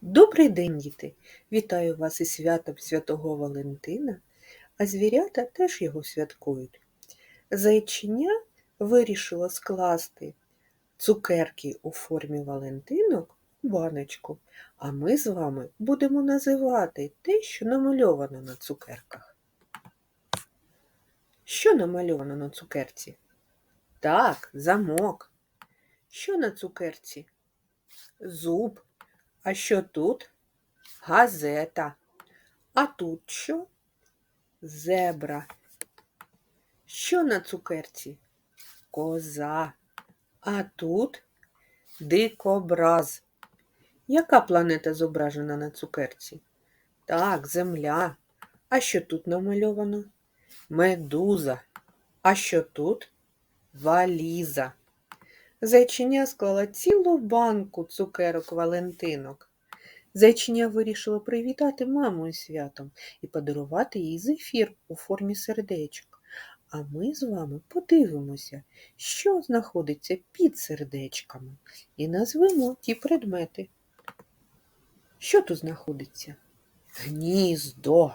Добрий день, діти! Вітаю вас із святом Святого Валентина, а звірята теж його святкують. Зайчиня вирішило скласти цукерки у формі Валентинок у баночку, а ми з вами будемо називати те, що намальовано на цукерках. Що намальовано на цукерці? Так, замок. Що на цукерці? Зуб. А що тут? Газета. А тут що? Зебра. Що на цукерці? Коза. А тут дикобраз. Яка планета зображена на цукерці? Так, Земля. А що тут намальовано? Медуза. А що тут? Валіза. Зайчиня склала цілу банку цукерок Валентинок. Зайчиня вирішила привітати маму із святом і подарувати їй зефір у формі сердечок. А ми з вами подивимося, що знаходиться під сердечками, і назвемо ті предмети. Що тут знаходиться? Гніздо.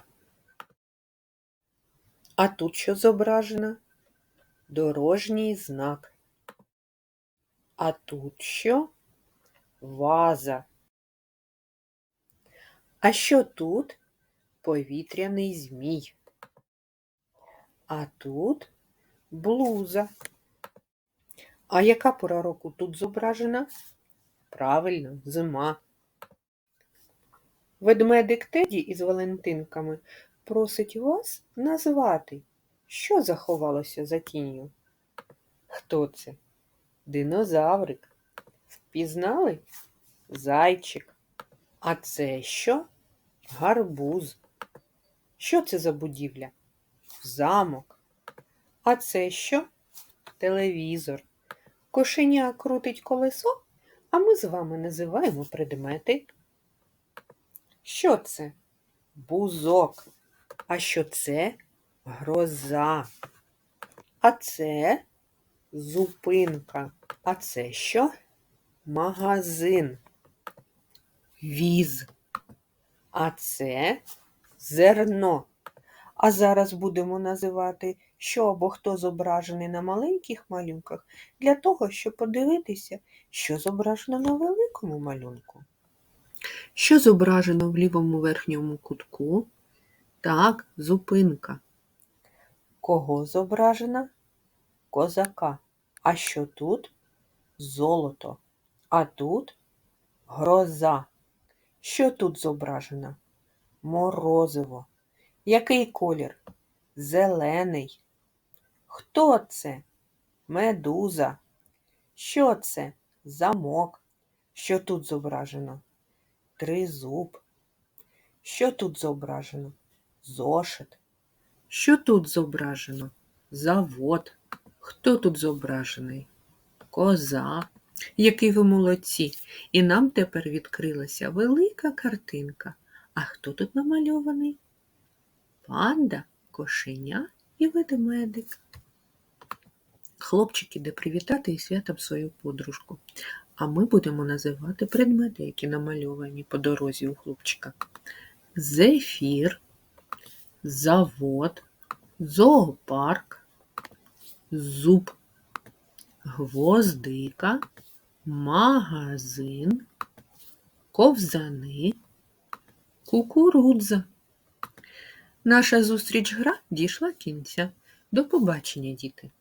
А тут що зображено? Дорожній знак. А тут що? Ваза. А що тут? Повітряний змій. А тут блуза. А яка пора року тут зображена? Правильно, зима. Ведмедик Теді із Валентинками просить вас назвати, що заховалося за тінню. Хто це? Динозаврик. Впізнали? Зайчик. А це що? Гарбуз. Що це за будівля? Замок. А це що? Телевізор. Кошеня крутить колесо, а ми з вами називаємо предмети. Що це? Бузок. А що це? Гроза. А це зупинка. А це що? Магазин. Віз. А це зерно. А зараз будемо називати, що або хто зображений на маленьких малюнках, для того, щоб подивитися, що зображено на великому малюнку. Що зображено в лівому верхньому кутку? Так, зупинка. Кого зображена? Козака. А що тут? Золото. А тут гроза. Що тут зображено? Морозиво. Який колір? Зелений. Хто це? Медуза. Що це? Замок. Що тут зображено? Тризуб. Що тут зображено? Зошит. Що тут зображено? Завод. Хто тут зображений? Коза. Який ви молодці! І нам тепер відкрилася велика картинка. А хто тут намальований? Панда, кошеня і ведмедик. Хлопчик іде привітати і святом свою подружку. А ми будемо називати предмети, які намальовані по дорозі у хлопчика. Зефір, завод, зоопарк, зуб, гвоздика, магазин, ковзани, кукурудза. Наша зустріч гра дійшла кінця. До побачення, діти!